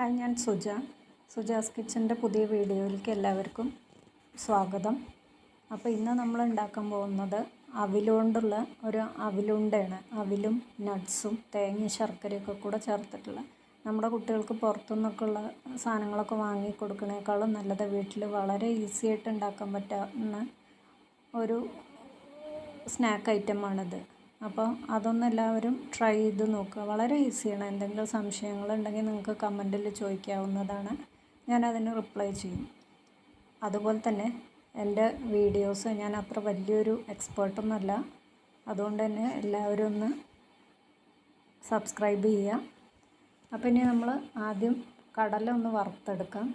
Hi ഞാൻ സുജ. സുജാസ് കിച്ചന്റെ പുതിയ വീഡിയോയിലേക്ക് എല്ലാവർക്കും സ്വാഗതം. അപ്പോൾ ഇന്ന് നമ്മൾ ഉണ്ടാക്കാൻ പോകുന്നത് അവിലുകൊണ്ടുള്ള ഒരു അവിലുണ്ടയാണ് അവിലും നട്ട്സും തേങ്ങയും ശർക്കരയൊക്കെ കൂടെ ചേർത്തിട്ടുള്ള. നമ്മുടെ കുട്ടികൾക്ക് പുറത്തുനിന്നൊക്കെ ഉള്ള സാധനങ്ങളൊക്കെ വാങ്ങി കൊടുക്കുന്നതിനേക്കാളും നല്ലത് വീട്ടിൽ വളരെ ഈസി ആയിട്ട് ഉണ്ടാക്കാൻ പറ്റുന്ന ഒരു സ്നാക്ക് ഐറ്റമാണിത്. അപ്പോൾ അതൊന്ന് എല്ലാവരും ട്രൈ ചെയ്ത് നോക്കുക. വളരെ ഈസിയാണ് എന്തെങ്കിലും സംശയങ്ങളുണ്ടെങ്കിൽ നിങ്ങൾക്ക് കമന്റിൽ ചോദിക്കാവുന്നതാണ്. ഞാൻ അതിന് റിപ്ലൈ ചെയ്യും. അതുപോലെ തന്നെ എന്റെ വീഡിയോസ് ഞാൻ അത്ര വലിയൊരു എക്സ്പേർട്ടൊന്നുമല്ല അതുകൊണ്ട് തന്നെ എല്ലാവരും ഒന്ന് സബ്സ്ക്രൈബ് ചെയ്യുക. അപ്പോൾ ഇനി നമ്മൾ ആദ്യം കടല ഒന്ന് വറുത്തെടുക്കാം.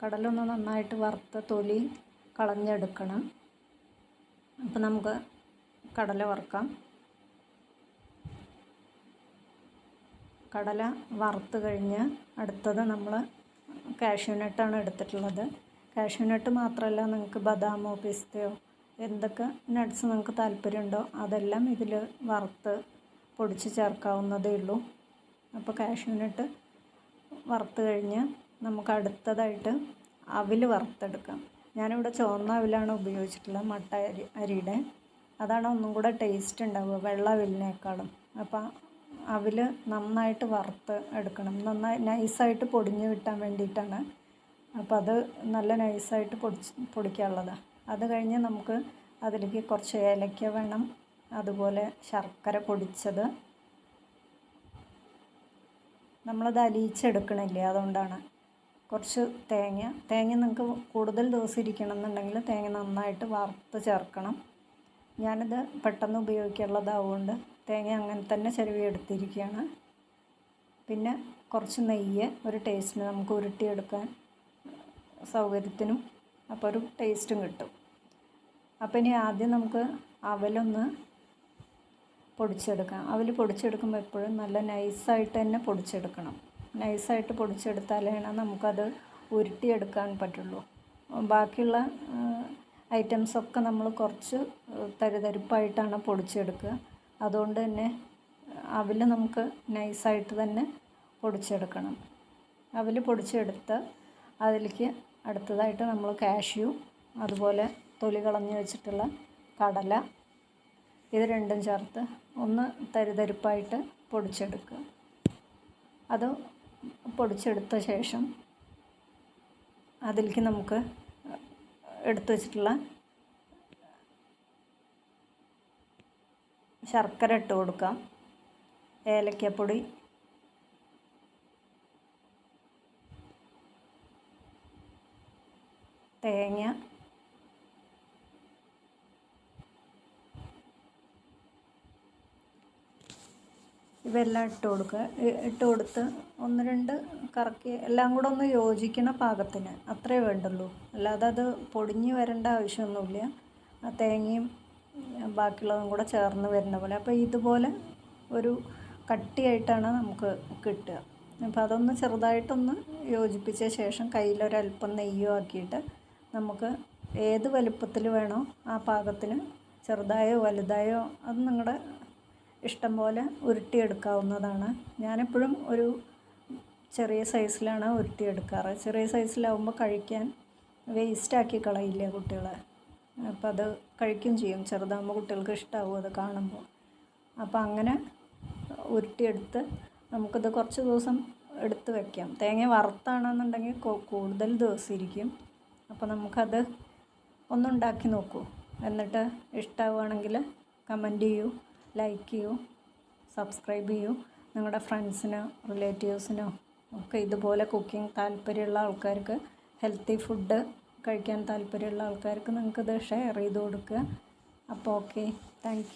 കടല ഒന്ന് നന്നായിട്ട് വറുത്ത തൊലി കളഞ്ഞെടുക്കണം. അപ്പോൾ നമുക്ക് കടല വറുക്കാം. കടല വറുത്ത് കഴിഞ്ഞ് അടുത്തത് നമ്മൾ കാഷ്യൂനട്ടാണ് എടുത്തിട്ടുള്ളത്. കാഷ്യൂനട്ട് മാത്രമല്ല നിങ്ങൾക്ക് ബദാമോ പിസ്തയോ എന്തൊക്കെ നട്ട്സ് നിങ്ങൾക്ക് താല്പര്യമുണ്ടോ അതെല്ലാം ഇതിൽ വറുത്ത് പൊടിച്ച് ചേർക്കാവുന്നതേ ഉള്ളൂ. അപ്പോൾ കാഷ്യൂനട്ട് വറുത്ത് കഴിഞ്ഞ് നമുക്ക് അടുത്തതായിട്ട് അവിൽ വറുത്തെടുക്കാം. ഞാനിവിടെ ചുവന്ന അവിലാണ് ഉപയോഗിച്ചിട്ടുള്ളത് മട്ട അരി അരിയുടെ. അതാണ് ഒന്നും കൂടെ ടേസ്റ്റ് ഉണ്ടാവുക വെള്ള അവിലിനേക്കാളും. അപ്പോൾ അവിൽ നന്നായിട്ട് വറുത്ത് എടുക്കണം. നന്നായി നൈസായിട്ട് പൊടിഞ്ഞ് കിട്ടാൻ വേണ്ടിയിട്ടാണ്. അപ്പോൾ അത് നല്ല നൈസായിട്ട് പൊടിച്ച് പൊടിക്കാനുള്ളതാണ് അത് കഴിഞ്ഞ് നമുക്ക് അതിലേക്ക് കുറച്ച് ഏലക്ക വേണം. അതുപോലെ ശർക്കര പൊടിച്ചത്. നമ്മളത് അലിയിച്ചെടുക്കണില്ലേ അതുകൊണ്ടാണ്. കുറച്ച് തേങ്ങ തേങ്ങ നിങ്ങൾക്ക് കൂടുതൽ ദിവസം ഇരിക്കണം എന്നുണ്ടെങ്കിൽ തേങ്ങ നന്നായിട്ട് വറുത്ത് ചേർക്കണം. ഞാനിത് പെട്ടെന്ന് ഉപയോഗിക്കാനുള്ളതാവുകൊണ്ട് തേങ്ങ അങ്ങനെ തന്നെ ചിരവി എടുത്തിരിക്കുകയാണ്. പിന്നെ കുറച്ച് നെയ്യ് ഒരു ടേസ്റ്റിന് നമുക്ക് ഉരുട്ടിയെടുക്കാൻ സൗകര്യത്തിനും അപ്പോൾ ഒരു ടേസ്റ്റും കിട്ടും. അപ്പോൾ ഇനി ആദ്യം നമുക്ക് അവലൊന്ന് പൊടിച്ചെടുക്കാം. അവൽ പൊടിച്ചെടുക്കുമ്പോൾ എപ്പോഴും നല്ല നൈസായിട്ട് തന്നെ പൊടിച്ചെടുക്കണം. നൈസായിട്ട് പൊടിച്ചെടുത്താലേ നമുക്കത് ഉരുട്ടിയെടുക്കാൻ പറ്റുള്ളൂ. ബാക്കിയുള്ള ഐറ്റംസൊക്കെ നമ്മൾ കുറച്ച് തരിതരിപ്പായിട്ടാണ് പൊടിച്ചെടുക്കുക. അതുകൊണ്ട് തന്നെ അവിൽ നമുക്ക് നൈസായിട്ട് തന്നെ പൊടിച്ചെടുക്കണം. അവിൽ പൊടിച്ചെടുത്ത് അതിലേക്ക് അടുത്തതായിട്ട് നമ്മൾ കാഷ്യൂ അതുപോലെ തൊലി കളഞ്ഞ് വെച്ചിട്ടുള്ള കടല ഇത് രണ്ടും ചേർത്ത് ഒന്ന് തരിതരിപ്പായിട്ട് പൊടിച്ചെടുക്കുക. അത് പൊടിച്ചെടുത്ത ശേഷം അതിലേക്ക് നമുക്ക് എടുത്തു വെച്ചിട്ടുള്ള ശർക്കര ഇട്ട് കൊടുക്കാം. ഏലക്കപ്പൊടി. തേങ്ങ. ഇവയെല്ലാം ഇട്ട് കൊടുക്കുക. ഇട്ട് കൊടുത്ത് ഒന്ന് രണ്ട് കറക്കി എല്ലാം കൂടെ ഒന്ന് യോജിക്കണ പാകത്തിന്. അത്രേ വേണ്ടുള്ളൂ. അല്ലാതെ അത് പൊടിഞ്ഞ് വരേണ്ട ആവശ്യമൊന്നുമില്ല. ആ തേങ്ങയും ബാക്കിയുള്ളതും കൂടെ ചേർന്ന് വരുന്ന പോലെ. അപ്പോൾ ഇതുപോലെ ഒരു കട്ടിയായിട്ടാണ് നമുക്ക് കിട്ടുക. അപ്പോൾ അതൊന്ന് ചെറുതായിട്ടൊന്ന് യോജിപ്പിച്ച ശേഷം കയ്യിലൊരല്പം നെയ്യോ ആക്കിയിട്ട് നമുക്ക് ഏത് വലുപ്പത്തിൽ വേണോ ആ പാകത്തിന് ചെറുതായോ വലുതായോ അത് നിങ്ങളുടെ ഇഷ്ടം പോലെ ഉരുട്ടിയെടുക്കാവുന്നതാണ്. ഞാനെപ്പോഴും ഒരു ചെറിയ സൈസിലാണ് ഉരുട്ടിയെടുക്കാറ്. ചെറിയ സൈസിലാവുമ്പോൾ കഴിക്കാൻ വേസ്റ്റാക്കി കളയില്ല കുട്ടികളെ? അപ്പോൾ അത് കഴിക്കുകയും ചെയ്യും. ചെറുതാകുമ്പോൾ കുട്ടികൾക്ക് ഇഷ്ടമാവും അത് കാണുമ്പോൾ അപ്പോൾ അങ്ങനെ ഉരുട്ടിയെടുത്ത് നമുക്കത് കുറച്ച് ദിവസം എടുത്ത് വയ്ക്കാം തേങ്ങ വറുത്താണെന്നുണ്ടെങ്കിൽ കൂടുതൽ ദിവസം ഇരിക്കും അപ്പോൾ നമുക്കത് ഒന്നുണ്ടാക്കി നോക്കൂ. എന്നിട്ട് ഇഷ്ടമാവുകയാണെങ്കിൽ കമന്റ് ചെയ്യൂ ലൈക്ക് ചെയ്യൂ സബ്സ്ക്രൈബ് ചെയ്യൂ. നിങ്ങളുടെ ഫ്രണ്ട്സിനോ റിലേറ്റീവ്സിനോ ഒക്കെ ഇതുപോലെ കുക്കിംഗ് താല്പര്യമുള്ള ആൾക്കാർക്ക് ഹെൽത്തി ഫുഡ് കഴിക്കാൻ താല്പര്യമുള്ള ആൾക്കാർക്ക് നിങ്ങൾക്കിത് ഷെയർ ചെയ്ത് കൊടുക്കുക. അപ്പോൾ ഓക്കെ താങ്ക്